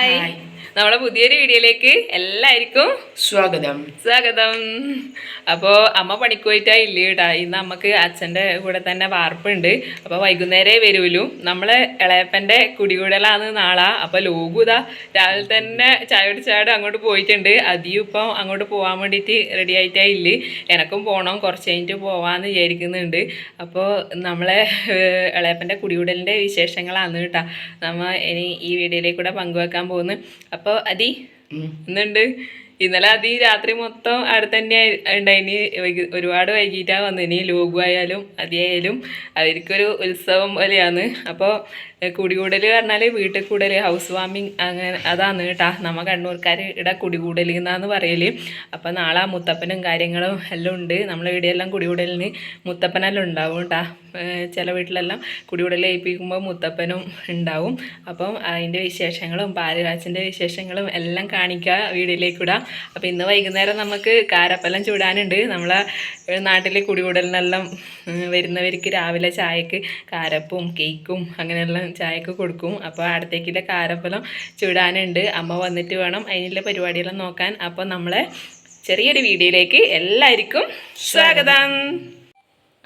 Bye. Bye. നമ്മളെ പുതിയൊരു വീഡിയോയിലേക്ക് എല്ലാവർക്കും സ്വാഗതം. സ്വാഗതം. അപ്പോൾ അമ്മ പണിക്ക് പോയിട്ടാ ഇല്ല കേട്ടാ. ഇന്ന് അമ്മയ്ക്ക് അച്ഛന്റെ കൂടെ തന്നെ വാർപ്പുണ്ട്. അപ്പോൾ വൈകുന്നേരേ വരുമല്ലോ നമ്മളെ ഇളയപ്പന്റെ കുടികൂടലാണ് നാളാ. അപ്പോൾ ലോകുതാ രാവിലെ തന്നെ ചായ കുടിച്ചാട് അങ്ങോട്ട് പോയിട്ടുണ്ട്. അതിയും ഇപ്പം അങ്ങോട്ട് പോകാൻ വേണ്ടിയിട്ട് റെഡി ആയിട്ടാ ഇല്ല. എനക്കും പോകണം കുറച്ച് കഴിഞ്ഞിട്ട് പോവാന്ന് വിചാരിക്കുന്നുണ്ട്. അപ്പോൾ നമ്മളെ ഇളയപ്പന്റെ കുടികൂടലിന്റെ വിശേഷങ്ങളാണ് കേട്ടാ. നമ്മൾ ഇനി ഈ വീഡിയോയിലേക്കൂടെ പങ്കുവെക്കാൻ പോകുന്നു. അപ്പോൾ അതി ഇന്നുണ്ട്. ഇന്നലെ അതി രാത്രി മൊത്തം അവിടെ തന്നെ ഉണ്ടായിന്. ഒരുപാട് വൈകിട്ടാണ് വന്നിനി. ലോഗു ആയാലും അതിയായാലും അവർക്കൊരു ഉത്സവം പോലെയാണ്. അപ്പോൾ കുടികൂടൽ പറഞ്ഞാൽ വീട്ടിൽ കൂടൽ ഹൗസ് വാമിങ് അങ്ങനെ അതാണ് കേട്ടാ. നമ്മ കണ്ണൂർക്കാർ ഇവിടെ കുടികൂടൽ എന്നാന്ന് പറയൽ. അപ്പോൾ നാളെ മുത്തപ്പനും കാര്യങ്ങളും എല്ലാം ഉണ്ട്. നമ്മളെ ഇവിടെയെല്ലാം കുടികൂടലിന് മുത്തപ്പനെല്ലാം ഉണ്ടാവും കേട്ടാ. ചില വീട്ടിലെല്ലാം കുടിവെള്ളം ലയിപ്പിക്കുമ്പോൾ മുത്തപ്പനും ഉണ്ടാവും. അപ്പം അതിന്റെ വിശേഷങ്ങളും പാലുകാച്ചിന്റെ വിശേഷങ്ങളും എല്ലാം കാണിക്കുക വീഡിയോയിലേക്ക് ഇടാം. അപ്പോൾ ഇന്ന് വൈകുന്നേരം നമുക്ക് കാരപ്പലം ചൂടാനുണ്ട്. നമ്മളെ നാട്ടിലെ കുടികൂടലിനെല്ലാം വരുന്നവർക്ക് രാവിലെ ചായക്ക് കാരപ്പും കേക്കും അങ്ങനെയെല്ലാം ചായക്ക് കൊടുക്കും. അപ്പോൾ അടുത്തേക്കിന്റെ കാരപ്പലം ചൂടാനുണ്ട്. അമ്മ വന്നിട്ട് വേണം അതിനുള്ള പരിപാടിയെല്ലാം നോക്കാൻ. അപ്പോൾ നമ്മളെ ചെറിയൊരു വീഡിയോയിലേക്ക് എല്ലാവർക്കും സ്വാഗതം.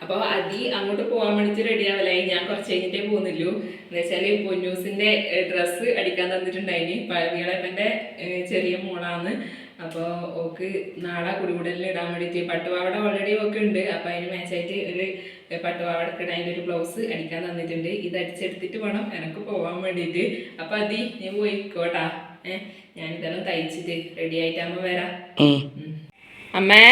അപ്പോൾ അതി അങ്ങോട്ട് പോകാൻ വേണ്ടിയിട്ട് റെഡി ആവലായി. ഞാൻ കുറച്ച് കഴിഞ്ഞിട്ടേ പോകുന്നില്ലൂ എന്ന് വെച്ചാൽ പൊന്നൂസിന്റെ ഡ്രസ്സ് അടിക്കാൻ തന്നിട്ടുണ്ടായിന്. പഴവിളപ്പന്റെ ചെറിയ മോളാണ്. അപ്പോൾ ഓക്ക് നാളെ കുടികൂടലിൽ ഇടാൻ വേണ്ടിയിട്ട് പട്ടുപാവട ഓൾറെഡി ഒക്കെ ഉണ്ട്. അപ്പോൾ അതിന് മാച്ചായിട്ട് ഒരു പട്ടുപാവടക്ക് ഇടാൻ ഒരു ബ്ലൗസ് അടിക്കാൻ തന്നിട്ടുണ്ട്. ഇത് അടിച്ചെടുത്തിട്ട് വേണം എനിക്ക് പോകാൻ വേണ്ടിയിട്ട് അപ്പോൾ അതി നീ പോയിക്കോട്ടാ. ഏഹ് ഞാനിതെല്ലാം തയ്ച്ചിട്ട് റെഡി ആയിട്ടാകുമ്പോൾ വരാം. അമ്മേ.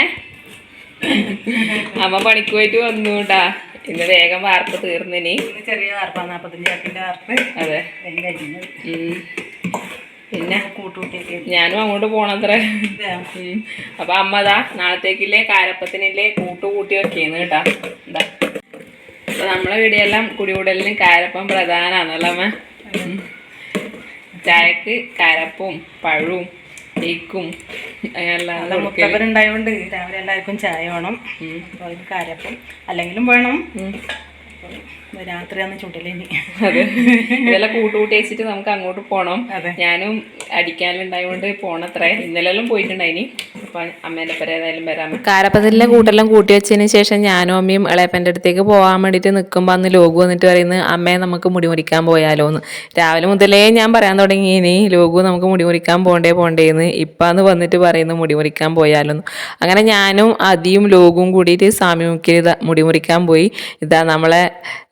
അമ്മ പണിക്ക് പോയിട്ട് വന്നു കേട്ടാ ഇന്ന് വേഗം വാർപ്പ് തീർന്നിനി ഇനി. ചെറിയ വാർപ്പ നാപ്പത്തഞ്ചാക്കിന്റെ വാർപ്പ്. അതെ. പിന്നെ? ഞാനും അങ്ങോട്ട് പോണത്ര. അപ്പൊ അമ്മ ദാ നാളത്തേക്കില്ലേ കാരപ്പത്തിനില്ലേ കൂട്ട് കൂട്ടി വെക്കേന്ന് കേട്ടാ എന്താ അപ്പൊ നമ്മളെ വീടിയെല്ലാം കുടികൂടലിന് കാരപ്പം പ്രധാനാണല്ലോ അമ്മ? ചായക്ക് കരപ്പും പഴവും കേക്കും. മുത്തപ്പൻ ഉണ്ടായതുകൊണ്ട് രാവിലെ എല്ലാവർക്കും ചായ വേണം. അപ്പോൾ അതിന് കാരപ്പം അല്ലെങ്കിലും വേണം. രാത്രിയാണ് ചുടലിനി. അതെ. ഇതെല്ലാം കൂട്ടുകൂട്ടി വെച്ചിട്ട് നമുക്ക് അങ്ങോട്ട് പോകണം അതെ. ഞാനും അടിക്കാനുണ്ടായതുകൊണ്ട് പോണത്രേ. ഇന്നലെല്ലാം പോയിട്ടുണ്ടായിനി. കാരപ്പത്തിലെ കൂട്ടെല്ലാം കൂട്ടി വെച്ചതിന് ശേഷം ഞാനും അമ്മയും ഇളയപ്പന്റെ അടുത്തേക്ക് പോകാൻ വേണ്ടിയിട്ട് നിൽക്കുമ്പോൾ അന്ന് ലോഗു വന്നിട്ട് പറയുന്നത് അമ്മയെ നമുക്ക് മുടി മുറിക്കാൻ പോയാലോ എന്ന് രാവിലെ മുതലേ ഞാൻ പറയാൻ തുടങ്ങി ഇനി ലോഗു നമുക്ക് മുടി മുറിക്കാൻ പോകണ്ടേ പോകണ്ടേന്ന് ഇപ്പം അന്ന് വന്നിട്ട് പറയുന്നു മുടി മുറിക്കാൻ പോയാലോ എന്ന് അങ്ങനെ ഞാനും അതിയും ലോഗും കൂടിയിട്ട് സാമ്യമുക്കിൽ മുടി മുറിക്കാൻ പോയി. ഇതാ നമ്മളെ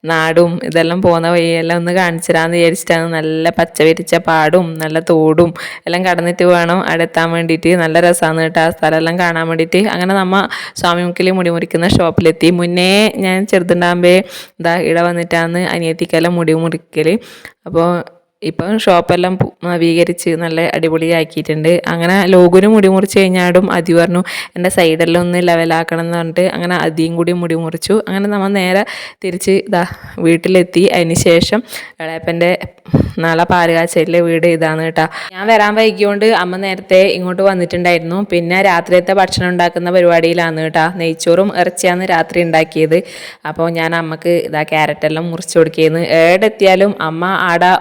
നാടും ഇതെല്ലാം പോകുന്ന വഴിയെല്ലാം ഒന്ന് കാണിച്ചു തരാമെന്ന് വിചാരിച്ചിട്ടാണ് നല്ല പച്ച പാടും നല്ല തോടും എല്ലാം കടന്നിട്ട് വേണം അവിടെ എത്താൻ വേണ്ടിയിട്ട്. നല്ല രസമാണ് കേട്ടോ സ്ഥലമെല്ലാം കാണാൻ വേണ്ടിയിട്ട് അങ്ങനെ നമ്മ സ്വാമിമുക്കിൽ മുടി മുറിക്കുന്ന ഷോപ്പിലെത്തി. മുന്നേ ഞാൻ ചെറുതുണ്ടാകുമ്പേ ഇതാ ഇട വന്നിട്ടാണ് അനിയത്തിക്കെല്ലാം മുടി മുറിക്കൽ അപ്പോൾ ഇപ്പം ഷോപ്പെല്ലാം നവീകരിച്ച് നല്ല അടിപൊളിയാക്കിയിട്ടുണ്ട്. അങ്ങനെ ലോഗുന് മുടി മുറിച്ച് കഴിഞ്ഞാടും അതി പറഞ്ഞു എന്റെ സൈഡെല്ലാം ഒന്ന് ലെവലാക്കണം എന്ന് പറഞ്ഞിട്ട് അങ്ങനെ അതിയും കൂടി മുടി മുറിച്ചു. അങ്ങനെ നമ്മൾ നേരെ തിരിച്ച് ഇതാ വീട്ടിലെത്തി. അതിന് ശേഷം ഇളയപ്പന്റെ നാളെ പാലുകാച്ചലിലെ വീട് ഇതാണ് കേട്ടോ. ഞാൻ വരാൻ വൈകിയോണ്ട് അമ്മ നേരത്തെ ഇങ്ങോട്ട് വന്നിട്ടുണ്ടായിരുന്നു. പിന്നെ രാത്രിയത്തെ ഭക്ഷണം ഉണ്ടാക്കുന്ന പരിപാടിയിലാണ് കേട്ടോ. നെയ്ച്ചോറും ഇറച്ചിയാണ് രാത്രി ഉണ്ടാക്കിയത്. അപ്പോൾ ഞാൻ അമ്മയ്ക്ക് ഇതാ ക്യാരറ്റെല്ലാം മുറിച്ച് കൊടുക്കിയെന്ന് ഏടെത്തിയാലും അമ്മ ആടെ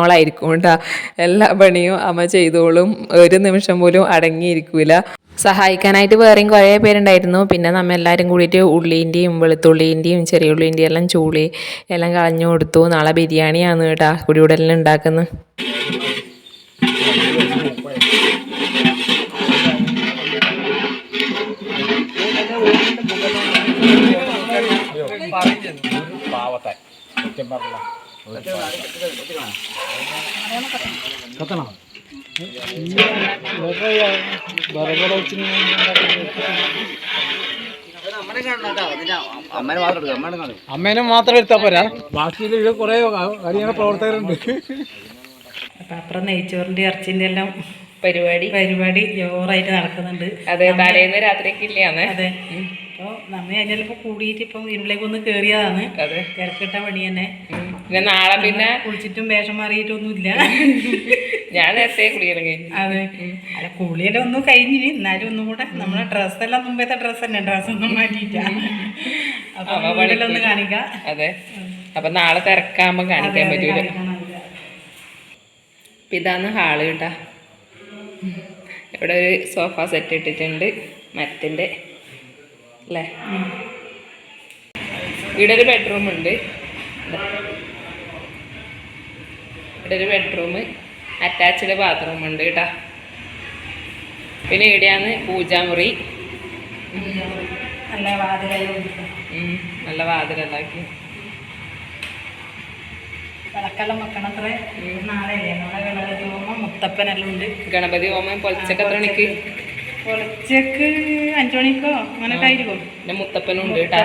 ഓളിനോളായിരിക്കും കേട്ടോ എല്ലാ പണിയും അമ്മ ചെയ്തോളും. ഒരു നിമിഷം പോലും അടങ്ങിയിരിക്കൂല. സഹായിക്കാനായിട്ട് വേറെയും കുറേ പേരുണ്ടായിരുന്നു. പിന്നെ നമ്മൾ എല്ലാവരും കൂടിയിട്ട് ഉള്ളീന്റെയും വെളുത്തുള്ളീന്റെയും ചെറിയ ഉള്ളീന്റെയും എല്ലാം ചൂളി എല്ലാം കളഞ്ഞു കൊടുത്തു. നാളെ ബിരിയാണിയാണ് കേട്ടോ. കുടിയുടലിന് ഉണ്ടാക്കുന്നത് പാവത്തെ അമ്മേനെ മാത്രം എടുത്താ പോരാ. ബാക്കിയിൽ ഇത് കുറെ കാര്യങ്ങൾ പ്രവർത്തകരുണ്ട്. അപ്പം അപ്പുറം നെയ്ച്ചോറിന്റെ ഇറച്ചിന്റെ എല്ലാം പരിപാടി. പരിപാടി ജോറായിട്ട് നടക്കുന്നുണ്ട്. അതെ തലേന്ന് രാത്രിക്ക് ഇല്ലയാണ് അതെ. അപ്പോൾ നമ്മ അതിനെല്ലാം കൂടിയിട്ട് ഇപ്പം ഇതിലേക്ക് ഒന്ന് കയറിയതാണ് അതെ. തിരക്കിട്ട പണി തന്നെ. പിന്നെ നാളെ പിന്നെ കുളിച്ചിട്ടും വേഷം മാറിയിട്ടൊന്നുമില്ല. ഞാൻ നേരത്തെ കുളിയെല്ലാം കഴിഞ്ഞു അതെ അല്ല കുളിയുടെ ഒന്നും കഴിഞ്ഞിന് എന്നാലും ഒന്നും കൂടെ നമ്മളെ ഡ്രസ്സെല്ലാം മുമ്പത്തെ ഡ്രസ് തന്നെ ഡ്രസ്സ് ഒന്നും മാറ്റിയിട്ടാ. അപ്പൊ ഒന്ന് കാണിക്കാം. അതെ. അപ്പൊ നാളെ തിരക്കാകുമ്പോ കാണിക്കാൻ പറ്റൂല. അപ്പം ഇതാണ് ഹാൾ കേട്ടാ. ഇവിടെ ഒരു സോഫ സെറ്റ് ഇട്ടിട്ടുണ്ട് മരത്തിന്റെ അല്ലേ? ഇവിടെ ഒരു ബെഡ്റൂം ഉണ്ട്. ഇവിടെ ഒരു ബെഡ്റൂം അറ്റാച്ച്ഡ് ബാത്റൂം ഉണ്ട് കേട്ടോ. പിന്നെ ഇവിടെയാണ് പൂജാമുറി. നല്ല വാതിലുണ്ടാക്കി മുത്തപ്പനെല്ലാം ഉണ്ട്. ഗണപതി ഹോമം പൊളിച്ചൊക്കെ എത്ര മണിക്ക്? പൊളിച്ചക്ക് അഞ്ചു മണിക്കോ? അങ്ങനൊക്കെ ആയിരിക്കും പിന്നെ മുത്തപ്പനുണ്ട് കേട്ടോ.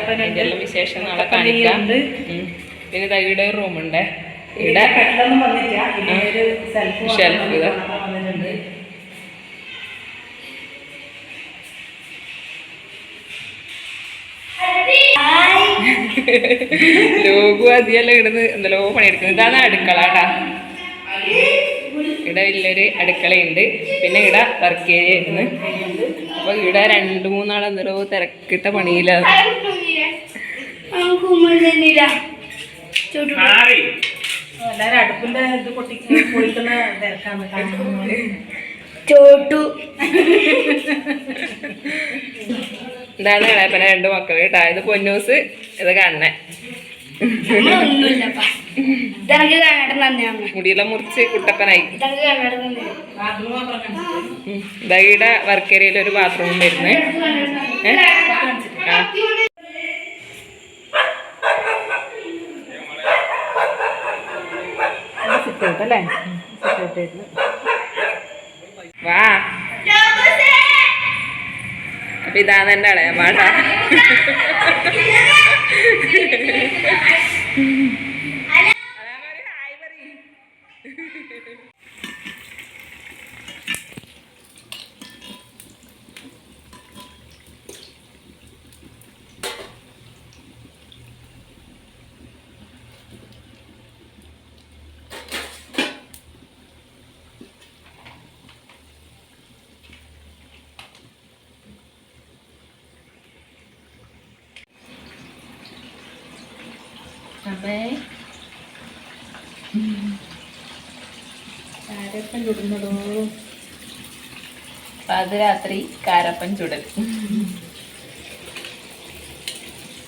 എല്ലാം വിശേഷം നാളെ കാണിക്കാറുണ്ട്. പിന്നെ തൈയുടെ റൂമുണ്ട് ഇവിടെ കട്ടിലൊന്നും വന്നിട്ടില്ല ഒരു സെൽഫ്. വന്നിട്ടുണ്ട് ലോകു അധികമെല്ലാം ഇടുന്ന് എന്തെല്ലോ പണിയെടുക്കുന്നത്. ഇതാണ് അടുക്കള കേട്ടാ. ഇവിടെ വലിയൊരു അടുക്കളയുണ്ട്. പിന്നെ ഇവിടെ വർക്ക് ഏരിയ ആയിരുന്നു. അപ്പൊ ഇവിടെ രണ്ടു മൂന്നാൾ എന്തെല്ലോ തിരക്കിട്ട പണിയിലാണ് എല്ലാരും അടുപ്പിന്റെ ഇത് പൊട്ടി പൊളിക്കുന്ന തിരക്കാണ് കാണുന്നത്. ചോട്ടു. ഇതാണ് ഇളയപ്പന രണ്ട് മക്കൾ കേട്ടാ. ഇത് പൊന്നൂസ് ഇത് കണ്ണൻ. നന്ദിയാണ് മുടിയെല്ലാം മുറിച്ച് കുട്ടപ്പനായി. ദൈയുടെ വർക്കേരിയയിൽ ഒരു ബാത്റൂം വരുന്നത് അല്ലേ? ഔട്ട് വാ. അപ്പൊ ഇതാണ് എന്റെ അളയ വാട്ടാ അമ്മേ കാരപ്പൻ ചുടുന്നതോ? പാതിരാത്രി കാരപ്പൻ ചുടൽ.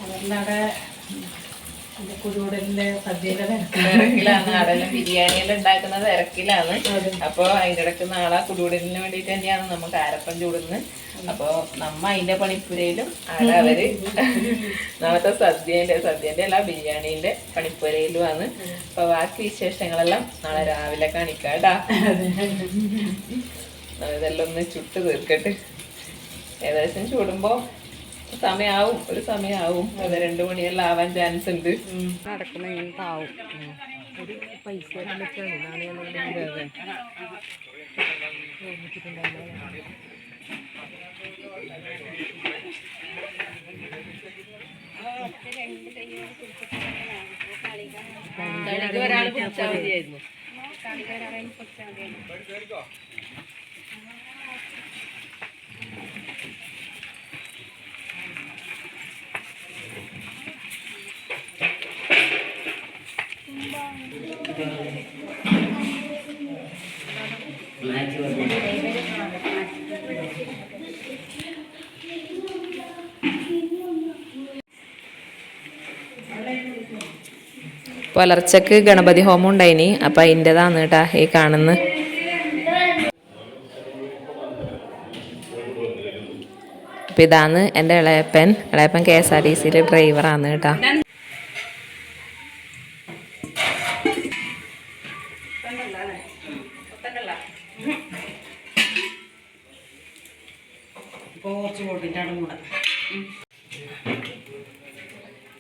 അതെല്ലാം തിരക്കിലാണ്. ബിരിയാണിയെല്ലാം ഉണ്ടാക്കുന്ന തിരക്കിലാണ്. അപ്പൊ അതിന്റെ ഇടയ്ക്ക് നാളെ കുടിവെടലിന് വേണ്ടിട്ട് തന്നെയാണ് നമുക്ക് ആരപ്പം ചൂടുന്നത്. അപ്പൊ നമ്മ അതിന്റെ പണിപ്പുരയിലും ആടെ അവർ നാളത്തെ സദ്യന്റെ സദ്യന്റെ അല്ല ബിരിയാണീന്റെ പണിപ്പുരയിലുമാണ്. അപ്പൊ ബാക്കി വിശേഷങ്ങളെല്ലാം നാളെ രാവിലെ കാണിക്കാട്ടാ ഇതെല്ലാം ഒന്ന് ചുട്ട് തീർക്കട്ടെ. ഏകദേശം ചൂടുമ്പോ സമയാവും ഒരു സമയാവും. അത് രണ്ടു മണിയെല്ലാം ആവാൻ ചാൻസ് ഉണ്ട്. നടക്കുന്ന ഇങ്ങനത്തെ ആവും. ഒരു പൈസ ഒരാൾ പിടിച്ചാൽ മതിയായിരുന്നു. പുലർച്ചക്ക് ഗണപതി ഹോമം ഉണ്ടായിനി അപ്പം അതിന്റെതാണ് കേട്ടാ ഈ കാണുന്ന. അപ്പം ഇതാണ് എന്റെ ഇളയപ്പൻ. ഇളയപ്പൻ കെ എസ് ആർ ടി സിയിലെ ഡ്രൈവറാണ് കേട്ടാ ഇപ്പോൾ കുറച്ച് കൂട്ടിയിട്ടാണ് കൂടെ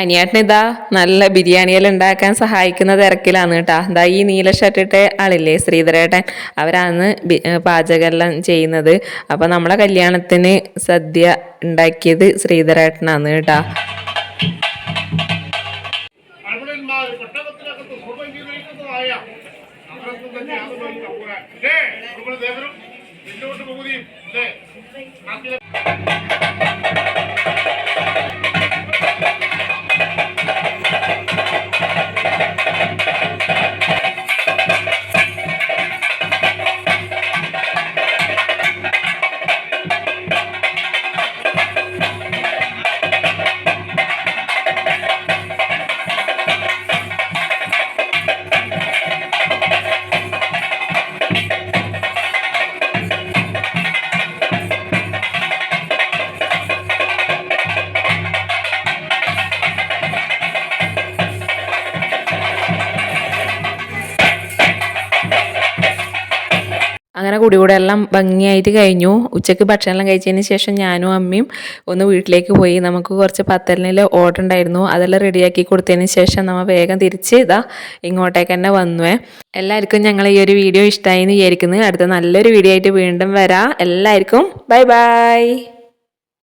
അനിയേട്ടൻ ഇതാ നല്ല ബിരിയാണിയെല്ലാം ഉണ്ടാക്കാൻ സഹായിക്കുന്ന തിരക്കിലാണ് കേട്ടാ. ഇതാ ഈ നീല ഷർട്ടിട്ട് ആളില്ലേ ശ്രീധരേട്ടൻ. അവരാണ് പാചകമെല്ലാം ചെയ്യുന്നത്. അപ്പോൾ നമ്മളെ കല്യാണത്തിന് സദ്യ ഉണ്ടാക്കിയത് ശ്രീധരേട്ടനാണ് കേട്ടാ. അങ്ങനെ കുടികൂടെ എല്ലാം ഭംഗിയായിട്ട് കഴിഞ്ഞു. ഉച്ചയ്ക്ക് ഭക്ഷണമെല്ലാം കഴിച്ചതിന് ശേഷം ഞാനും അമ്മയും ഒന്ന് വീട്ടിലേക്ക് പോയി. നമുക്ക് കുറച്ച് പത്തലിനിൽ ഓർഡർ ഉണ്ടായിരുന്നു. അതെല്ലാം റെഡിയാക്കി കൊടുത്തതിന് ശേഷം നമ്മൾ വേഗം തിരിച്ച് ഇതാ ഇങ്ങോട്ടേക്ക് തന്നെ വന്നുവേ എല്ലാവർക്കും ഞങ്ങൾ ഈ ഒരു വീഡിയോ ഇഷ്ടമായി എന്ന് വിചാരിക്കുന്നു. അടുത്ത നല്ലൊരു വീഡിയോ ആയിട്ട് വീണ്ടും വരാം. എല്ലാവർക്കും ബൈ ബൈ